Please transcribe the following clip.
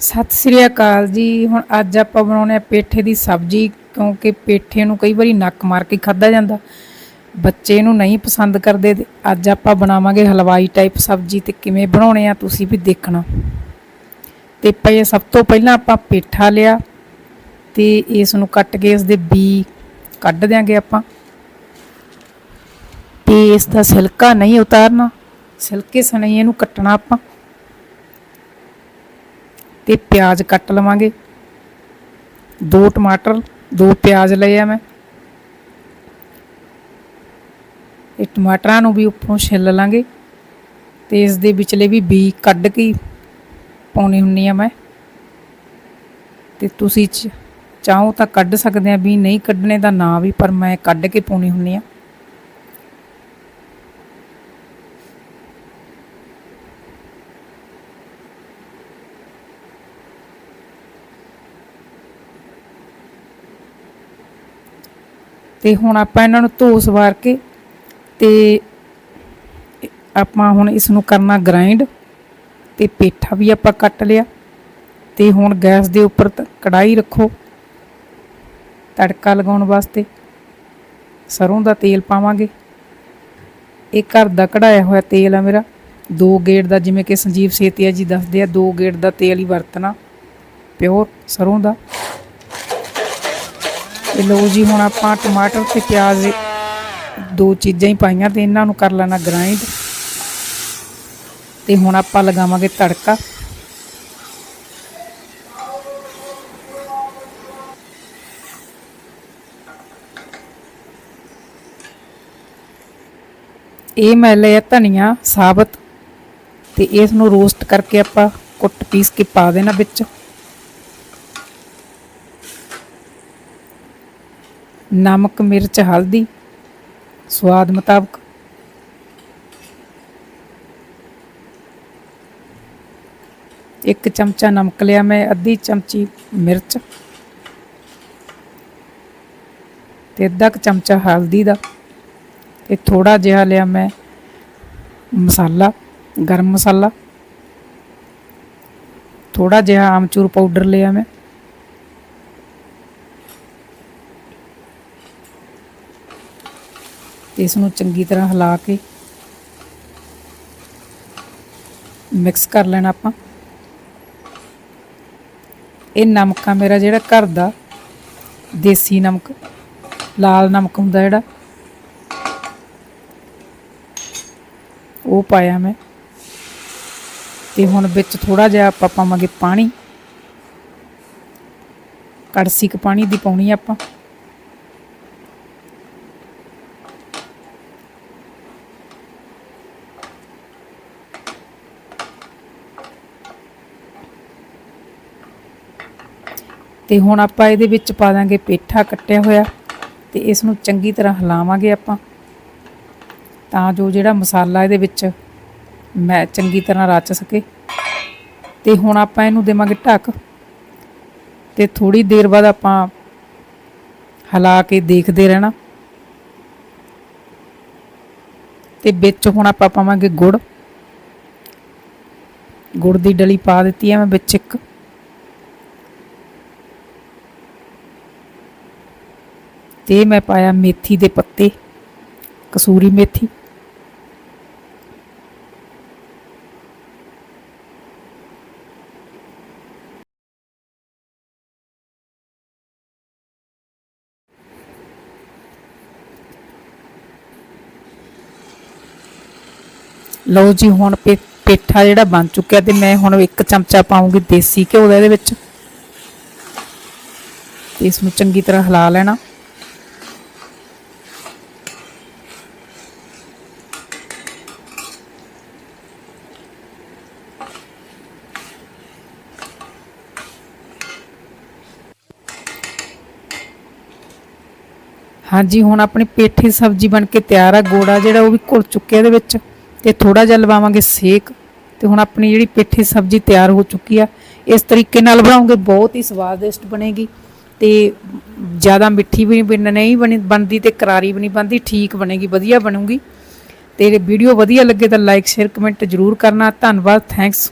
ਸਤਿ ਸ੍ਰੀ ਅਕਾਲ ਜੀ। ਹੁਣ ਅੱਜ ਆਪਾਂ ਬਣਾਉਣੇ ਆ ਪੇਠੇ ਦੀ ਸਬਜ਼ੀ, ਕਿਉਂਕਿ ਪੇਠੇ ਨੂੰ ਕਈ ਵਾਰੀ ਨੱਕ ਮਾਰ ਕੇ ਖਾਦਾ ਜਾਂਦਾ। ਬੱਚੇ ਨੂੰ ਨਹੀਂ ਪਸੰਦ ਕਰਦੇ ਤੇ ਅੱਜ ਆਪਾਂ ਬਣਾਵਾਂਗੇ ਹਲਵਾਈ ਟਾਈਪ ਸਬਜ਼ੀ ਤੇ ਕਿਵੇਂ ਬਣਾਉਣੇ ਆ ਤੁਸੀਂ ਵੀ ਦੇਖਣਾ। ਤੇ ਪਏ ਸਭ ਤੋਂ ਪਹਿਲਾਂ ਆਪਾਂ ਪੇਠਾ ਲਿਆ ਤੇ ਇਸ ਨੂੰ ਕੱਟ ਕੇ ਇਸ ਦੇ ਬੀ ਕੱਢ ਦਿਆਂਗੇ ਆਪਾਂ। ਤੇ ਇਸ ਦਾ ਸਿਲਕਾ ਨਹੀਂ ਉਤਾਰਨਾ, ਸਿਲਕੇ ਸਣੇ ਇਹਨੂੰ ਕੱਟਣਾ ਆਪਾਂ। ਤੇ ਪਿਆਜ਼ ਕੱਟ ਲਵਾਂਗੇ। ਦੋ ਟਮਾਟਰ, ਦੋ ਪਿਆਜ਼ ਲਏ ਆ ਮੈਂ। ਇਹ ਟਮਾਟਰਾਂ ਨੂੰ ਵੀ ਉੱਪਰੋਂ ਛਿੱਲ ਲਾਂਗੇ ਤੇ ਇਸ ਦੇ ਵਿਚਲੇ ਵੀ ਬੀ ਕੱਢ ਕੇ ਹੀ ਪਾਉਣੀ ਹੁੰਨੀ ਆ ਮੈਂ। ਤੇ ਤੁਸੀਂ ਚ- ਚਾਹੋ ਤਾਂ ਕੱਢ ਸਕਦੇ ਆ, ਵੀ ਨਹੀਂ ਕੱਢਣੇ ਦਾ ਨਾ ਵੀ, ਪਰ ਮੈਂ ਕੱਢ ਕੇ ਪਾਉਣੀ ਹੁੰਨੀ ਆ। ਤੇ ਹੁਣ ਆਪਾਂ ਇਹਨਾਂ ਨੂੰ ਧੋ ਸਵਾਰ ਕੇ ਤੇ ਆਪਾਂ ਹੁਣ ਇਸ ਨੂੰ ਕਰਨਾ ਗ੍ਰਾਈਂਡ ਤੇ ਪੇਠਾ ਵੀ ਆਪਾਂ ਕੱਟ ਲਿਆ ਤੇ ਹੁਣ ਗੈਸ ਦੇ ਉੱਪਰ ਤ- ਕੜਾਈ ਰੱਖੋ ਤੜਕਾ ਲਗਾਉਣ ਵਾਸਤੇ ਸਰੋਂ ਦਾ ਤੇਲ ਪਾਵਾਂਗੇ। ਇਹ ਘਰ ਦਾ ਕਢਾਇਆ ਹੋਇਆ ਤੇਲ ਆ ਮੇਰਾ। ਦੋ ਗੇੜ ਦਾ ਜਿਵੇਂ ਕਿ ਸੰਜੀਵ ਸੇਤੀਆ ਜੀ ਦੱਸਦੇ ਆ, ਦੋ ਗੇੜ ਦਾ ਤੇਲ ਹੀ ਵਰਤਣਾ। ਪਿਓਰ ਸਰੋਂ ਦਾ। ਤੇ ਲਓ ਜੀ, ਹੁਣ ਆਪਾਂ ਟਮਾਟਰ ਤੇ ਪਿਆਜ਼ ਦੋ ਚੀਜ਼ਾਂ ਹੀ ਪਾਈਆਂ ਤੇ ਇਹਨਾਂ ਨੂੰ ਕਰ ਲੈਣਾ ਗ੍ਰਾਈਂਡ ਤੇ ਹੁਣ ਆਪਾਂ ਲਗਾਵਾਂਗੇ ਤੜਕਾ। ਇਹ ਮੈਂ ਲਿਆ ਧਨੀਆ, ਸਾਬਤ ਤੇ ਇਸ ਨੂੰ ਰੋਸਟ ਕਰਕੇ ਆਪਾਂ ਕੁੱਟ ਪੀਸ ਕੇ ਪਾ ਦੇਣਾ ਵਿੱਚ। ਨਮਕ ਮਿਰਚ, ਹਲਦੀ, ਸਵਾਦ ਮੁਤਾਬਕ। ਇੱਕ ਚਮਚਾ ਨਮਕ ਲਿਆ ਮੈਂ, ਅੱਧੀ ਚਮਚੀ ਮਿਰਚ ਤੇ ਅੱਧਾ ਕੁ ਚਮਚਾ ਹਲਦੀ ਦਾ ਤੇ ਥੋੜਾ ਜਿਹਾ ਲਿਆ ਮੈਂ ਮਸਾਲਾ, ਗਰਮ ਮਸਾਲਾ। ਥੋੜਾ ਜਿਹਾ ਆਮਚੂਰ ਪਾਊਡਰ ਲਿਆ ਮੈਂ ਤੇ ਇਸ ਨੂੰ ਚੰਗੀ ਤਰ੍ਹਾਂ ਹਿਲਾ ਕੇ ਮਿਕਸ ਕਰ ਲੈਣਾ ਆਪਾਂ। ਇਹ ਨਮਕ ਆ ਮੇਰਾ ਜਿਹੜਾ ਘਰ ਦਾ ਦੇਸੀ ਨਮਕ, ਲਾਲ ਨਮਕ ਹੁੰਦਾ ਜਿਹੜਾ। ਉਹ ਪਾਇਆ ਮੈਂ। ਤੇ ਹੁਣ ਵਿੱਚ ਥੋੜਾ ਜਿਹਾ ਆਪਾਂ ਪਾਵਾਂਗੇ ਪਾਣੀ। ਕੜਸੀ ਕ ਪਾਣੀ ਦੀ ਪਾਉਣੀ ਆਪਾਂ। ਤੇ ਹੁਣ ਆਪਾਂ ਇਹਦੇ ਵਿੱਚ ਪਾ ਦਾਂਗੇ ਪੇਠਾ ਕੱਟਿਆ ਹੋਇਆ ਤੇ ਇਸ ਨੂੰ ਚੰਗੀ ਤਰ੍ਹਾਂ ਹਿਲਾਵਾਂਗੇ ਆਪਾਂ। ਤਾਂ ਜੋ ਜਿਹੜਾ ਮਸਾਲਾ ਇਹਦੇ ਵਿੱਚ ਮੈਂ ਚੰਗੀ ਤਰ੍ਹਾਂ ਰਚ ਸਕੇ। ਤੇ ਹੁਣ ਆਪਾਂ ਇਹਨੂੰ ਦੇਵਾਂਗੇ ਢੱਕ। ਤੇ ਥੋੜੀ ਦੇਰ ਬਾਅਦ ਆਪਾਂ ਹਿਲਾ ਕੇ ਦੇਖਦੇ ਰਹਿਣਾ। ਤੇ ਵਿੱਚ ਹੁਣ ਆਪਾਂ ਪਾਵਾਂਗੇ ਗੁੜ। ਗੁੜ ਦੀ ਡਲੀ ਪਾ ਦਿੱਤੀ ਹੈ ਮੈਂ ਵਿੱਚ ਇੱਕ। ਤੇ ਮੈਂ ਪਾਇਆ ਮੇਥੀ ਦੇ ਪੱਤੇ, ਕਸੂਰੀ ਮੇਥੀ। ਲਓ ਜੀ, ਹੁਣ ਪੇ- ਪੇਠਾ ਜਿਹੜਾ ਬਣ ਚੁੱਕਿਆ ਤੇ ਮੈਂ ਹੁਣ ਇੱਕ ਚਮਚਾ ਪਾਉਂਗੀ ਦੇਸੀ ਘਿਓ ਦਾ ਇਹਦੇ ਵਿੱਚ। ਇਸ ਨੂੰ ਚੰਗੀ ਤਰ੍ਹਾਂ ਹਿਲਾ ਲੈਣਾ। ਹਾਂਜੀ, ਹੁਣ ਆਪਣੀ ਪੇਠੀ ਸਬਜ਼ੀ ਬਣ ਕੇ ਤਿਆਰ ਆ, ਗੋੜਾ ਜਿਹੜਾ ਉਹ ਵੀ ਘੁਲ ਚੁੱਕਿਆ ਇਹਦੇ ਵਿੱਚ ਤੇ ਥੋੜਾ ਜਿਹਾ ਲਵਾਵਾਂਗੇ ਸੇਕ ਤੇ ਹੁਣ ਆਪਣੀ ਜਿਹੜੀ ਪੇਠੀ ਸਬਜ਼ੀ ਤਿਆਰ ਹੋ ਚੁੱਕੀ ਆ, ਇਸ ਤਰੀਕੇ ਨਾਲ ਬਣਾਉਂਗੇ, ਬਹੁਤ ਹੀ ਸਵਾਦਿਸ਼ਟ ਬਣੇਗੀ ਤੇ ਜ਼ਿਆਦਾ ਮਿੱਠੀ ਵੀ ਨਹੀਂ ਬਣੀ, ਬਣਦੀ ਤੇ ਕਰਾਰੀ ਵੀ ਨਹੀਂ ਬਣਦੀ, ਠੀਕ ਬਣੇਗੀ, ਵਧੀਆ ਬਣੂਗੀ ਤੇ ਵੀਡੀਓ ਵਧੀਆ ਲੱਗੇ ਤਾਂ ਲਾਈਕ ਸ਼ੇਅਰ ਕਮੈਂਟ ਜ਼ਰੂਰ ਕਰਨਾ, ਧੰਨਵਾਦ ਥੈਂਕਸ